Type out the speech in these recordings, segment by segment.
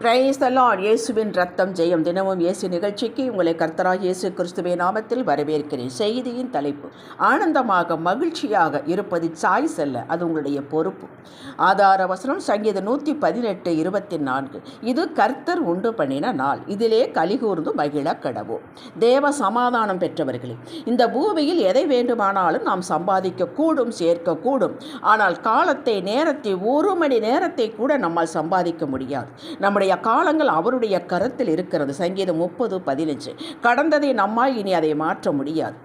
Praise the Lord இயேசுவின் ரத்தம் ஜெயம். தினமும் இயேசு நிகழ்ச்சிக்கு உங்களை கர்த்தராக இயேசு கிறிஸ்துவே நாமத்தில் வரவேற்கிறேன். செய்தியின் தலைப்பு ஆனந்தமாக மகிழ்ச்சியாக இருப்பது சாய்ஸ் அல்ல அது உங்களுடைய பொறுப்பு. ஆதார வசனம் சங்கீத நூற்றி பதினெட்டு இருபத்தி நான்கு இது கர்த்தர் உண்டு பண்ணின நாள். இதிலே கலிகூர்ந்து மகிழ கடவோ தேவ சமாதானம் பெற்றவர்களே இந்த பூமியில் எதை வேண்டுமானாலும் நாம் சம்பாதிக்க கூடும் சேர்க்கக்கூடும் ஆனால் காலத்தை நேரத்தை ஒரு மணி நேரத்தை கூட நம்மால் சம்பாதிக்க முடியாது. நம்முடைய காலங்கள் அவருடைய கருத்தில் இருக்கிறது. சங்கீதம் முப்பது பதினஞ்சு. கடந்ததை நம்மால் இனி அதை மாற்ற முடியாது.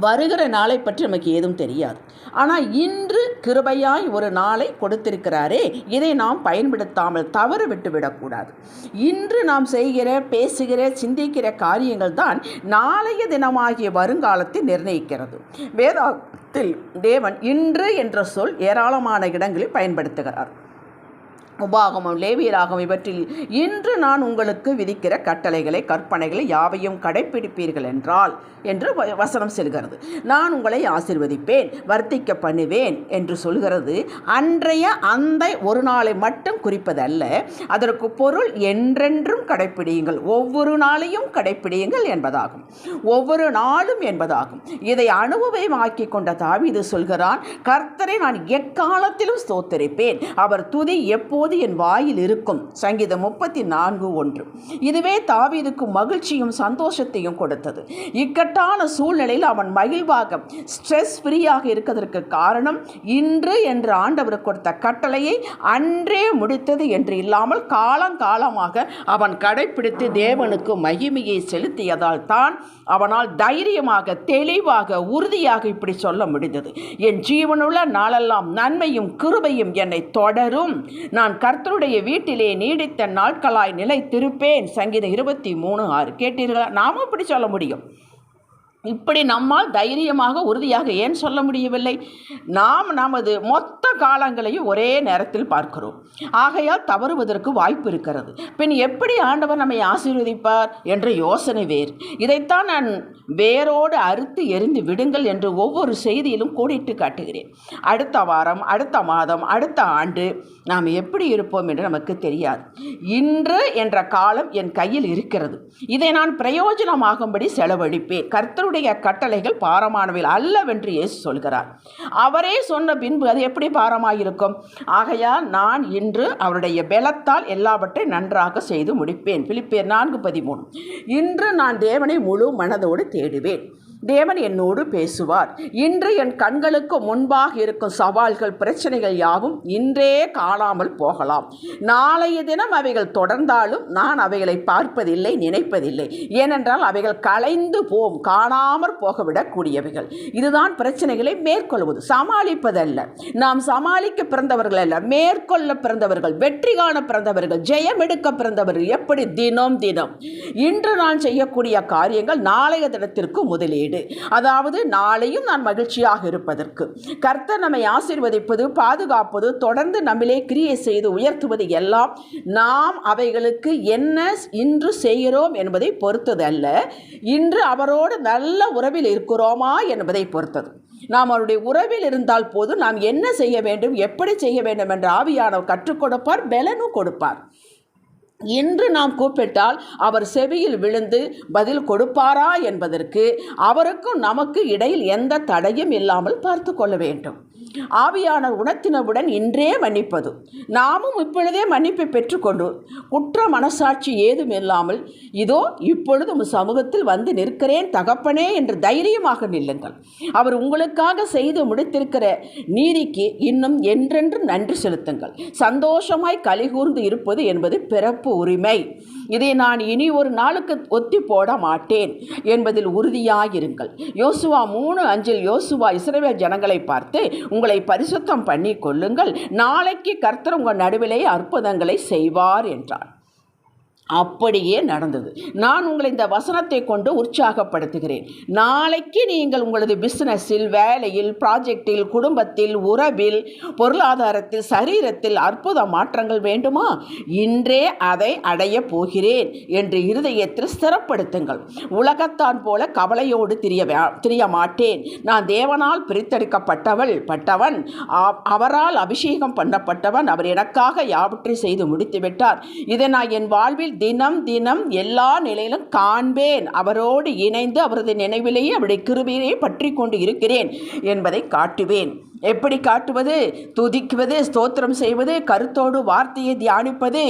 வருகிற நாளை பற்றி நமக்கு ஏதும் தெரியாது. ஆனால் இன்று கிருபையாய் ஒரு நாளை கொடுத்திருக்கிறாரே இதை நாம் பயன்படுத்தாமல் தவறு விட்டு விடக்கூடாது. இன்று நாம் செய்கிற பேசுகிற சிந்திக்கிற காரியங்கள் தான் நாளைய தினமாகிய வருங்காலத்தை நிர்ணயிக்கிறது. வேதாத்தில் தேவன் இன்று என்ற சொல் ஏராளமான இடங்களில் பயன்படுத்துகிறார். உபாகமம் லேவியராகும் இவற்றில் இன்று நான் உங்களுக்கு விதிக்கிற கட்டளைகளை கற்பனைகளை யாவையும் கடைப்பிடிப்பீர்கள் என்றால் என்று வ- வசனம் செல்கிறது. நான் உங்களை ஆசிர்வதிப்பேன் வர்த்திக்க பண்ணுவேன் என்று சொல்கிறது. அன்றைய அந்த ஒரு நாளை மட்டும் குறிப்பதல்ல அதற்கு பொருள் என்றென்றும் கடைப்பிடியுங்கள். ஒவ்வொரு நாளையும் கடைப்பிடியுங்கள் என்பதாகும். ஒவ்வொரு நாளும் என்பதாகும். இதை அனுபவமாக்கி கொண்ட தாவிது சொல்கிறான் கர்த்தரை நான் எக்காலத்திலும் ஸ்தோத்தரிப்பேன். அவர் துதி எப்போது என் வாயில் இருக்கும். சங்கீதம் முப்பத்தி நான்கு ஒன்று. இதுவே தாவீதுக்கு மகிழ்ச்சியும் சந்தோஷத்தையும் கொடுத்தது. இக்கட்டான சூழ்நிலையில் அவன் மகிழ்வாக ஸ்ட்ரெஸ் ஃப்ரீயாக இருக்கிறதற்கு காரணம் இன்று என்று ஆண்டவர் கொடுத்த கட்டளையை அன்றே முடித்தது என்று இல்லாமல் காலங்காலமாக அவன் கடைப்பிடித்து தேவனுக்கு மகிமையை செலுத்தியதால் தான் அவனால் தைரியமாக தெளிவாக உறுதியாக இப்படி சொல்ல முடிந்தது. என் ஜீவனுள்ள நாளெல்லாம் நன்மையும் கிருபையும் என்னை தொடரும். நான் கர்த்தருடைய வீட்டிலே நீடித்த நாட்களாய் நிலைத்திருப்பேன். சங்கீதம் இருபத்தி மூணு ஆறு. கேட்டீர்களா? நாமும் இப்படி சொல்ல முடியும். இப்படி நம்மால் தைரியமாக உறுதியாக ஏன் சொல்ல முடியவில்லை? நாம் நமது மொத்த காலங்களையும் ஒரே நேரத்தில் பார்க்கிறோம். ஆகையால் தவறுவதற்கு வாய்ப்பு இருக்கிறது. பின் எப்படி ஆண்டவர் நம்மை ஆசீர்வதிப்பார் என்ற யோசனை வேறு. இதைத்தான் நான் வேரோடு அறுத்து எரிந்து விடுங்கள் என்று ஒவ்வொரு செய்தியிலும் கோடிட்டு காட்டுகிறேன். அடுத்த வாரம் அடுத்த மாதம் அடுத்த ஆண்டு நாம் எப்படி இருப்போம் என்று நமக்கு தெரியாது. இன்று என்ற காலம் என் கையில் இருக்கிறது. இதை நான் பிரயோஜனமாகும்படி செலவழிப்பேன். கர்த்தருடைய கட்டளைகள் பாரமானவில் அல்லவென்று இயேசு சொல்கிறார். அவரே சொன்ன பின்பு அது எப்படி உபகாரமாயிருக்கும் ஆகையால் நான் இன்று அவருடைய பலத்தால் எல்லாவற்றையும் நன்றாக செய்து முடிப்பேன். பிலிப்பேர் நான்கு பதிமூணு. இன்று நான் தேவனை முழு மனதோடு தேடுவேன். தேவன் என்னோடு பேசுவார். இன்று என் கண்களுக்கு முன்பாக இருக்கும் சவால்கள் பிரச்சனைகள் யாவும் இன்றே காணாமல் போகலாம். நாளைய தினம் அவைகள் தொடர்ந்தாலும் நான் அவைகளை பார்ப்பதில்லை நினைப்பதில்லை. ஏனென்றால் அவைகள் கலைந்து போம் காணாமற் போகவிடக்கூடியவைகள். இதுதான் பிரச்சனைகளை மேற்கொள்வது சமாளிப்பதல்ல. நாம் சமாளிக்க பிறந்தவர்கள் அல்ல மேற்கொள்ள பிறந்தவர்கள் வெற்றி காண பிறந்தவர்கள் ஜெயம் எடுக்க பிறந்தவர்கள் எப்படி தினம் தினம்? இன்று நான் செய்யக்கூடிய காரியங்கள் நாளைய தினத்திற்கு முதலீடு. அதாவது நாளையும் நான் மகிழ்ச்சியாக இருப்பதற்கு. கர்த்தர் நம்மை ஆசீர்வதிப்பது பாதுகாப்பது தொடர்ந்து நம்மிலே கிரியை செய்து உயர்த்துவது எல்லாம் நாம் அவைகளுக்கு என்ன இன்று செய்கிறோம் என்பதை பொறுத்தது அல்ல இன்று அவரோடு நல்ல உறவில் இருக்கிறோமா என்பதை பொறுத்தது. நாம் அவருடைய உறவில் இருந்தால் போது நாம் என்ன செய்ய வேண்டும் எப்படி செய்ய வேண்டும் என்ற ஆவியானவர் கற்றுக் கொடுப்பார் பலனும் கொடுப்பார். இன்று நாம் கூப்பிட்டால் அவர் செவியில் விழுந்து பதில் கொடுப்பாரா என்பதற்கு அவருக்கும் நமக்கு இடையில் எந்த தடையும் இல்லாமல் பார்த்து கொள்ள வேண்டும். ஆவியானவர் உணர்த்தினவுடன் இன்றே மன்னிப்பது. நாமும் இப்பொழுதே மன்னிப்பை பெற்றுக்கொண்டு குற்ற மனசாட்சி ஏதும் இல்லாமல் இதோ இப்பொழுது உம் சமூகத்தில் வந்து நிற்கிறேன் தகப்பனே என்று தைரியமாக நில்லுங்கள். அவர் உங்களுக்காக செய்து முடித்திருக்கிற நீதிக்கு இன்னும் என்றென்று நன்றி செலுத்துங்கள். சந்தோஷமாய் கலிகூர்ந்து இருப்பது என்பது பிறப்பு உரிமை. இதை நான் இனி ஒரு நாளுக்கு ஒத்தி போட மாட்டேன் என்பதில் உறுதியாயிருங்கள். யோசுவா மூணு அஞ்சில் யோசுவா இஸ்ரவேல் ஜனங்களை பார்த்து உங்களை பரிசுத்தம் பண்ணி கொள்ளுங்கள். நாளைக்கு கர்த்தர் உங்கள் நடுவிலே அற்புதங்களை செய்வார் என்றார் அப்படியே நடந்தது. நான் உங்களை இந்த வசனத்தை கொண்டு உற்சாகப்படுத்துகிறேன். நாளைக்கு நீங்கள் உங்களது பிஸ்னஸில் வேலையில் ப்ராஜெக்டில் குடும்பத்தில் உறவில் பொருளாதாரத்தில் சரீரத்தில் அற்புத மாற்றங்கள் வேண்டுமா? இன்றே அதை அடைய போகிறேன் என்று இருதயத்தில் ஸ்திரப்படுத்துங்கள். உலகத்தான் போல கவலையோடு திரிய வே- திரிய மாட்டேன். நான் தேவனால் பிரித்தெடுக்கப்பட்டவள் பட்டவன். அவரால் அபிஷேகம் பண்ணப்பட்டவன். அவர் எனக்காக யாவற்றை செய்து முடித்துவிட்டார். இதை நான் என் வாழ்வில் தினம் தினம் எல்லா நிலையிலும் காண்பேன். அவரோடு இணைந்து அவரது நினைவிலேயே அவருடைய கிருபையிலே பற்றி கொண்டு இருக்கிறேன் என்பதை காட்டுவேன். எப்படி காட்டுவது? துதிக்குவது ஸ்தோத்திரம் செய்வது கருத்தோடு வார்த்தையை தியானிப்பது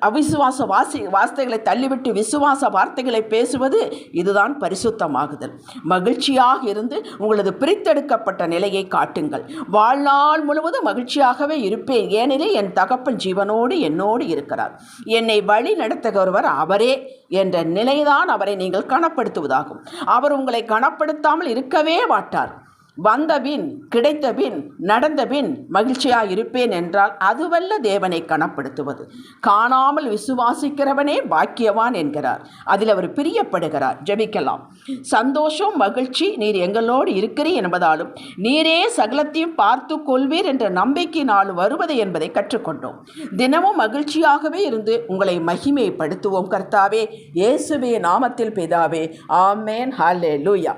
அவிசுவாச வாசி வார்த்தைகளை தள்ளிவிட்டு விசுவாச வார்த்தைகளை பேசுவது இதுதான் பரிசுத்தமாகுதல். மகிழ்ச்சியாக இருந்து உங்களது பிரித்தெடுக்கப்பட்ட நிலையை காட்டுங்கள். வாழ்நாள் முழுவதும் மகிழ்ச்சியாகவே இருப்பேன். ஏனெனில் என் தகப்பன் ஜீவனோடு என்னோடு இருக்கிறார். என்னை வழி நடத்துகிறவர் அவரே என்ற நிலைதான் அவரை நீங்கள் கனப்படுத்துவதாகும். அவர் உங்களை கனப்படுத்தாமல் இருக்கவே மாட்டார். வந்தபின் கிடைத்தபின் நடந்தபின் மகிழ்ச்சியாக இருப்பேன் என்றால் அதுவல்ல தேவனை கனப்படுத்துவது. காணாமல் விசுவாசிக்கிறவனே பாக்கியவான் என்கிறார். அதில் அவர் பிரியப்படுகிறார். ஜெபிக்கலாம். சந்தோஷம் மகிழ்ச்சி நீர் எங்களோடு இருக்கிறீர் என்பதாலும் நீரே சகலத்தையும் பார்த்து கொள்வீர் என்ற நம்பிக்கையினால் வருவது என்பதை கற்றுக்கொண்டோம். தினமும் மகிழ்ச்சியாகவே இருந்து உங்களை மகிமைப்படுத்துவோம் கர்த்தாவே. இயேசுவே நாமத்தில் பிதாவே. ஆமேன். லூயா